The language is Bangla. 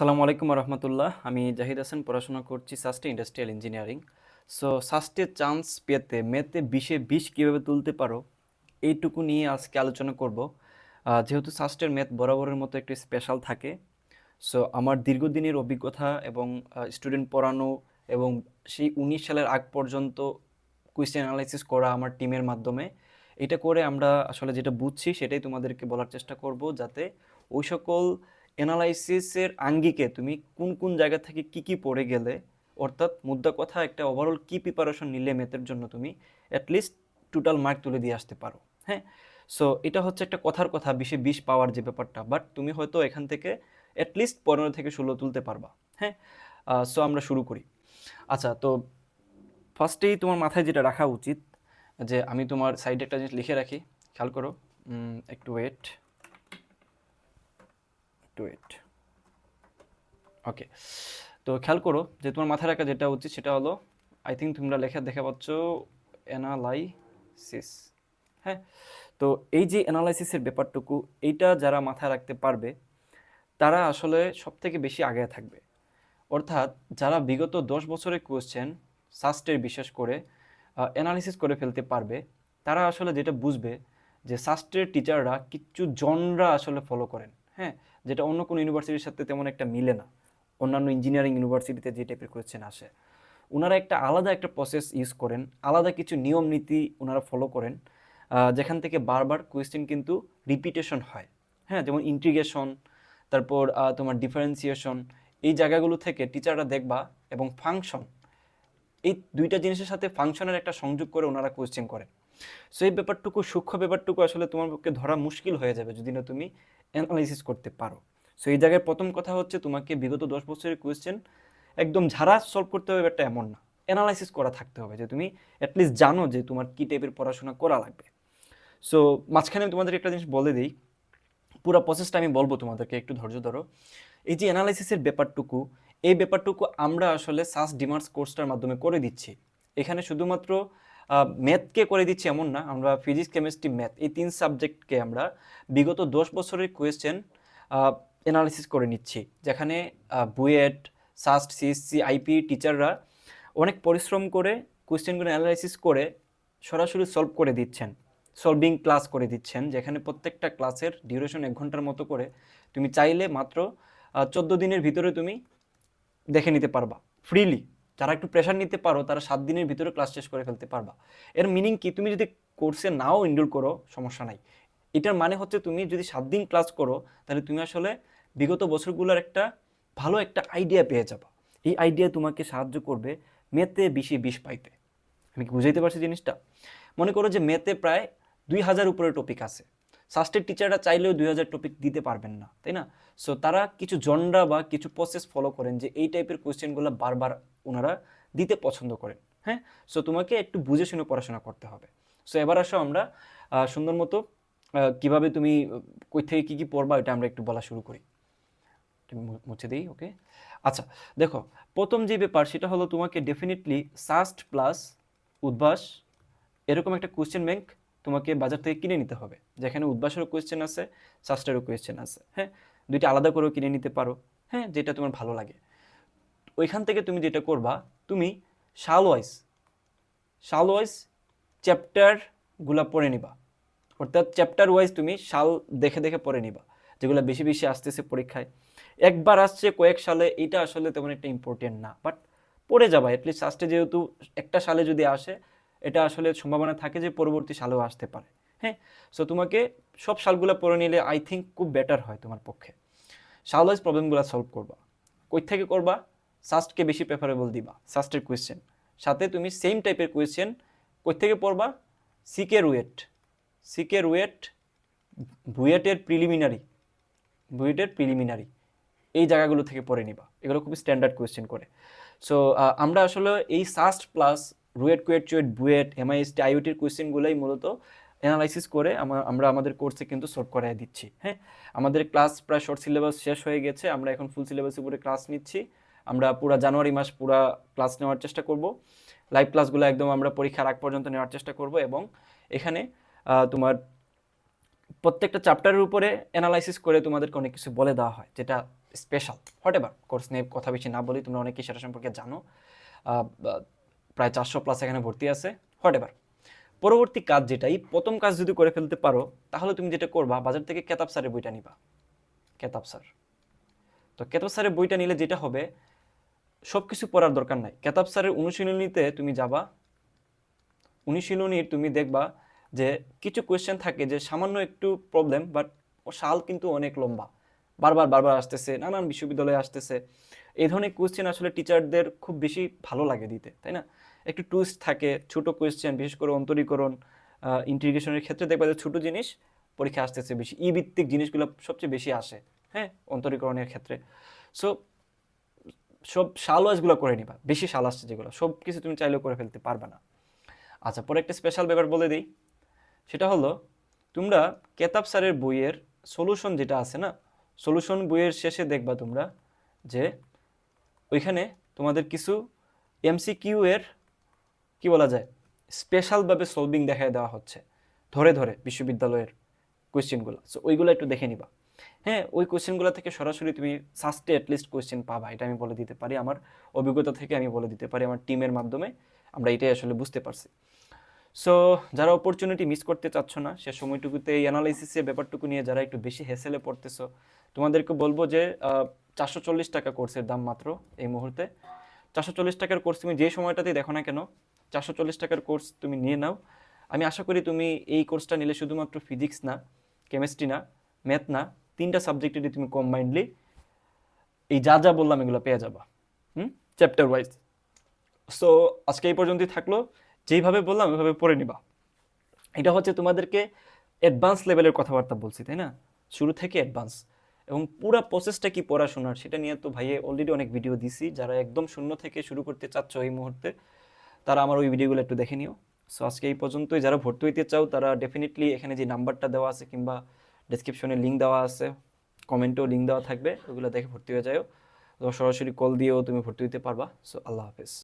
আসসালামু আলাইকুম রহমতুল্লাহ আমি জাহিদ হাসান, পড়াশোনা করছি সাস্টে ইন্ডাস্ট্রিয়াল ইঞ্জিনিয়ারিং সো সাস্টে চান্স পেতে, মেতে বিশে বিশ কীভাবে তুলতে পারো, এইটুকু নিয়ে আজকে আলোচনা করব। যেহেতু সাস্টের ম্যাথ বরাবরের মতো একটি স্পেশাল থাকে সো আমার দীর্ঘদিনের অভিজ্ঞতা এবং স্টুডেন্ট পড়ানো এবং সেই উনিশ সালের আগ পর্যন্ত কুইশ্চেন অ্যানালাইসিস করা আমার টিমের মাধ্যমে, এটা করে আমরা আসলে যেটা বুঝছি সেটাই তোমাদেরকে বলার চেষ্টা করব, যাতে ওই সকল অ্যানালাইসিসের আঙ্গিকে তুমি কোন কোন জায়গা থেকে কি কি পড়ে গেলে, অর্থাৎ মুদ্রা কথা একটা ওভারঅল কি প্রিপারেশন নিলে ম্যাথের জন্য তুমি অ্যাটলিস্ট টোটাল মার্ক তুলে দিয়ে আসতে পারো হ্যাঁ? সো এটা হচ্ছে একটা কথার কথা, বিশে বিশ পাওয়ার যে ব্যাপারটা বাট তুমি হয়তো এখান থেকে অ্যাটলিস্ট পনেরো থেকে ষোলো তুলতে পারবা হ্যাঁ? সো আমরা শুরু করি। আচ্ছা তো ফার্স্টেই তোমার মাথায় যেটা রাখা উচিত, যে আমি তোমার সাইডে একটা জিনিস লিখে রাখি, খেয়াল করো একটু ওয়েট একটু ওয়েট ওকে তো খেয়াল করো যে তোমার মাথায় রাখা যেটা উচিত সেটা হলো আই থিঙ্ক তোমরা লেখা দেখে পাচ্ছ অ্যানালাইসিস হ্যাঁ? তো এই যে অ্যানালাইসিসের ব্যাপারটুকু, এইটা যারা মাথায় রাখতে পারবে, তারা আসলে সব থেকে বেশি আগে থাকবে। অর্থাৎ যারা বিগত দশ বছরের কোয়েশ্চেন সাস্টের বিশেষ করে অ্যানালিসিস করে ফেলতে পারবে, তারা আসলে যেটা বুঝবে যে সাস্টের টিচাররা কিছু জনরা আসলে ফলো করেন হ্যাঁ? যেটা অন্য কোনো ইউনিভার্সিটির সাথে তেমন একটা মিলে না। অন্যান্য ইঞ্জিনিয়ারিং ইউনিভার্সিটিতে যে টাইপের কোয়েশ্চেন আসে। ওনারা একটা আলাদা একটা প্রসেস ইউজ করেন, আলাদা কিছু নিয়ম নীতি ওনারা ফলো করেন যেখান থেকে বারবার কোয়েশ্চেন কিন্তু রিপিটেশন হয়। হ্যাঁ যেমন ইন্টিগ্রেশন তারপর তোমার ডিফারেন্সিয়েশন এই জায়গাগুলো থেকে টিচাররা দেখবা এবং ফাংশন এই দুইটা জিনিসের সাথে ফাংশনের একটা সংযোগ করে ওনারা কোয়েশ্চেন করেন। সো এই ব্যাপারটুকু, সূক্ষ্ম ব্যাপারটুকু আসলে তোমার পক্ষে ধরা মুশকিল হয়ে যাবে যদি না তুমি অ্যানালাইসিস করতে পারো। সো এই জায়গায় প্রথম কথা হচ্ছে তোমাকে বিগত দশ বছরের কোয়েশ্চেন একদম ঝাড়া সলভ করতে হবে, ব্যাপারটা এমন না। অ্যানালাইসিস করা থাকতে হবে যে তুমি অ্যাটলিস্ট জানো যে তোমার কী টাইপের পড়াশোনা করা লাগবে। সো মাঝখানে আমি তোমাদের একটা জিনিস বলে দিই, পুরো প্রসেসটা আমি বলব তোমাদেরকে, একটু ধৈর্য ধরো। এই যে অ্যানালাইসিসের ব্যাপারটুকু এই ব্যাপারটুকু আমরা আসলে সাস ডিমার্স কোর্সটার মাধ্যমে করে দিচ্ছি। এখানে শুধুমাত্র ম্যাথকে করে দিচ্ছি এমন না, আমরা ফিজিক্স কেমিস্ট্রি ম্যাথ এই তিন সাবজেক্টকে আমরা বিগত দশ বছরের কোয়েশ্চেন অ্যানালিসিস করে নিচ্ছি। যেখানে বুয়েট সাস্ট সিএসসি আইপি টিচাররা অনেক পরিশ্রম করে কোয়েশ্চেনগুলো অ্যানালাইসিস করে সরাসরি সলভ করে দিচ্ছেন। সলভিং ক্লাস করে দিচ্ছেন, যেখানে প্রত্যেকটা ক্লাসের ডিউরেশন এক ঘণ্টার মতো করে। তুমি চাইলে মাত্র চোদ্দ দিনের ভিতরে তুমি দেখে নিতে পারবা ফ্রিলি যারা একটু প্রেশার নিতে পারো, তারা সাত দিনের ভিতরে ক্লাস শেষ করে ফেলতে পারবা। এর মিনিং কি? তুমি যদি কোর্সে নাও এনরোল করো, সমস্যা নাই। এটার মানে হচ্ছে তুমি যদি সাত দিন ক্লাস করো, তাহলে তুমি আসলে বিগত বছরগুলোর একটা ভালো একটা আইডিয়া পেয়ে যাবা। এই আইডিয়া তোমাকে সাহায্য করবে মেতে বিশে বিশ পাইতে। আমি কি বুঝাইতে পারছি জিনিসটা? মনে করো যে মেতে প্রায় দুই হাজার উপরে টপিক আছে। সাস্টের টিচাররা চাইলেও দুই হাজার টপিক দিতে পারবেন না, তাই না? সো তারা কিছু জনরা বা কিছু প্রসেস ফলো করেন যে এই টাইপের কোয়েশ্চেনগুলো বারবার ওনারা দিতে পছন্দ করেন হ্যাঁ? সো তোমাকে একটু বুঝে শুনে পড়াশোনা করতে হবে। সো এবার আসো আমরা সুন্দর মতো কীভাবে তুমি কই থেকে কী কী পড়বা এটা আমরা একটু বলা শুরু করি। মুছে দিই ওকে আচ্ছা দেখো, প্রথম যে ব্যাপার সেটা হলো তোমাকে ডেফিনেটলি সাস্ট প্লাস উদ্ভাস এরকম একটা কোয়েশ্চেন ব্যাংক তোমাকে বাজার থেকে কিনে নিতে হবে। যেখানে উদ্ভাসেরও কোয়েশ্চেন আছে সাস্টেরও কোয়েশ্চেন আছে হ্যাঁ? দুইটা আলাদা করেও কিনে নিতে পারো হ্যাঁ? যেটা তোমার ভালো লাগে। ওইখান থেকে তুমি যেটা করবা, তুমি শাল ওয়াইজ শাল ওয়াইজ চ্যাপ্টারগুলো পড়ে নিবা। অর্থাৎ চ্যাপ্টার ওয়াইজ তুমি শাল দেখে দেখে পড়ে নিবা, যেগুলো বেশি বেশি আসতেছে পরীক্ষায়। একবার আসছে কয়েক সালে, এটা আসলে তেমন একটা ইম্পর্টেন্ট না বাট পড়ে যাবা অ্যাটলিস্ট লাস্টে যেহেতু একটা সালে যদি আসে এটা আসলে সম্ভাবনা থাকে যে পরবর্তী সালেও আসতে পারে। হ্যাঁ? সো তোমাকে সব সালগুলো পড়ে নিলে আই থিঙ্ক খুব বেটার হয় তোমার পক্ষে। সাল ওয়াইজ প্রবলেমগুলো সলভ করবা। কই থেকে করবা? সাস্টকে বেশি প্রেফারেবল দিবা সাস্টের কোয়েশ্চেন সাথে তুমি সেম টাইপের কোয়েশ্চেন কই থেকে পড়বা? সিকে রুয়েট। সিকে রুয়েট বুয়েটের প্রিলিমিনারি বুয়েটের প্রিলিমিনারি এই জায়গাগুলো থেকে পড়ে নিবা। এগুলো খুবই স্ট্যান্ডার্ড কোয়েশ্চেন করে। সো আমরা আসলে এই SUST plus RUET, KUET, CUET, BUET, MIST, আইওটির কোয়েশ্চেনগুলোই মূলত অ্যানালাইসিস করে আমা- আমরা আমাদের কোর্সে কিন্তু সলভ করাই দিচ্ছি হ্যাঁ? আমাদের ক্লাস প্রায় শর্ট সিলেবাস শেষ হয়ে গেছে, আমরা এখন ফুল সিলেবাসের উপরে ক্লাস নিচ্ছি, আমরা পুরা জানুয়ারি মাস পুরা ক্লাস নেওয়ার চেষ্টা করব লাইভ ক্লাসগুলো একদম আমরা পরীক্ষার আগ পর্যন্ত নেওয়ার চেষ্টা করব এবং এখানে তোমার প্রত্যেকটা চ্যাপ্টারের উপরে অ্যানালাইসিস করে তোমাদেরকে অনেক কিছু বলে দেওয়া হয়, যেটা স্পেশাল হোয়াট এভার কোর্স নিয়ে কথা বেশি না বলি, তোমরা অনেকেই সেটা সম্পর্কে জানো প্রায় চারশো প্লাস এখানে ভর্তি আছে হোয়াট এভার পরবর্তী কাজ যেটা এই প্রথম কাজ যদি করে ফেলতে পারো, তাহলে তুমি যেটা করবা, বাজার থেকে কেতাব স্যারের বইটা নিবা। কেতাব স্যার। তো কেতাব স্যারের বইটা নিলে যেটা হবে সব কিছু পড়ার দরকার নাই। কেতাব স্যারের অনুশীলনীতে তুমি যাবা, অনুশীলনীর তুমি দেখবা যে কিছু কোয়েশ্চেন থাকে যে সামান্য একটু প্রবলেম বাট ও সাল কিন্তু অনেক লম্বা। বারবার বারবার আসতেছে, নানান বিশ্ববিদ্যালয়ে আসতেছে। এই ধরনের কোয়েশ্চেন আসলে টিচারদের খুব বেশি ভালো লাগে দিতে, তাই না? একটু টুইস্ট থাকে, ছোট কোয়েশ্চেন বিশেষ করে অন্তরীকরণ ইন্টিগ্রেশনের ক্ষেত্রে দেখবা যে ছোট জিনিস পরীক্ষা আসতেছে বেশি। ই ভিত্তিক জিনিসগুলো সবচেয়ে বেশি আসে হ্যাঁ? অন্তরীকরণের ক্ষেত্রে। সো সব শাল ওয়াইজগুলো করে নিবা, বেশি শাল আসছে যেগুলো সব কিছু তুমি চাইলেও করে ফেলতে পারবে না। আচ্ছা পরে একটা স্পেশাল ব্যাপার বলে দিই, সেটা হলো তোমরা কেতাব স্যারের বইয়ের সলিউশন যেটা আছে না সলিউশন বইয়ের শেষে দেখবা তোমরা যে ওইখানে তোমাদের কিছু এমসিকিউ এর কি বলা যায়? স্পেশালভাবে সলভিং দেখায় দেওয়া হচ্ছে। ধরে ধরে বিশ্ববিদ্যালয়ের কোয়েশ্চেনগুলো সো ওইগুলো একটু দেখে নিবা। হ্যাঁ ওই কোয়েশ্চেনগুলো থেকে সরাসরি তুমি সাস্টে অ্যাটলিস্ট কোয়েশ্চেন পাবা। এটা আমি বলে দিতে পারি। আমার অভিজ্ঞতা থেকে আমি বলে দিতে পারি। আমার টিমের মাধ্যমে আমরা এটাই আসলে বুঝতে পারছি। সো যারা অপরচুনিটি মিস করতে চাচ্ছ না, সে সময়টুকুতে এই অ্যানালাইসিসের ব্যাপারটুকু নিয়ে যারা একটু বেশি হেসেলে পড়তেছো, তোমাদেরকে বলব যে চারশো চল্লিশ টাকা কোর্সের দাম মাত্র এই মুহূর্তে। চারশো চল্লিশ টাকার কোর্স তুমি যে সময়টাতেই দেখো না কেন চারশো চল্লিশ টাকার কোর্স তুমি নিয়ে নাও। আমি আশা করি তুমি এই কোর্সটা নিলে শুধুমাত্র ফিজিক্স না কেমিস্ট্রি না ম্যাথ না, তিনটা সাবজেক্টেরই তুমি কম্বাইন্ডলি এই যা যা বললাম এগুলো পেয়ে যাবা, হুম? চ্যাপ্টার ওয়াইজ সো আজকে এই পর্যন্তই থাকল। যেইভাবে বললাম, ওইভাবে পড়ে নিবা। এটা হচ্ছে তোমাদেরকে অ্যাডভান্স লেভেলের কথাবার্তা বলছি, তাই না? শুরু থেকে অ্যাডভান্স এবং পুরো প্রসেসটা কি পড়াশোনার, সেটা নিয়ে তো ভাইয়ে অলরেডি অনেক ভিডিও দিছি। যারা একদম শূন্য থেকে শুরু করতে চাচ্ছ এই মুহূর্তে তারা আমার ওই ভিডিওগুলো একটু দেখে নিও। সো আজকে এই পর্যন্তই। যারা ভর্তি হইতে চাও, তারা ডেফিনেটলি এখানে যে নাম্বারটা দেওয়া আছে কিংবা ডিসক্রিপশনে লিঙ্ক দেওয়া আছে কমেন্টেও লিঙ্ক দেওয়া থাকবে, ওগুলো দেখে ভর্তি হয়ে যাও। সরাসরি কল দিয়েও তুমি ভর্তি হতে পারবা। সো আল্লাহ হাফেজ।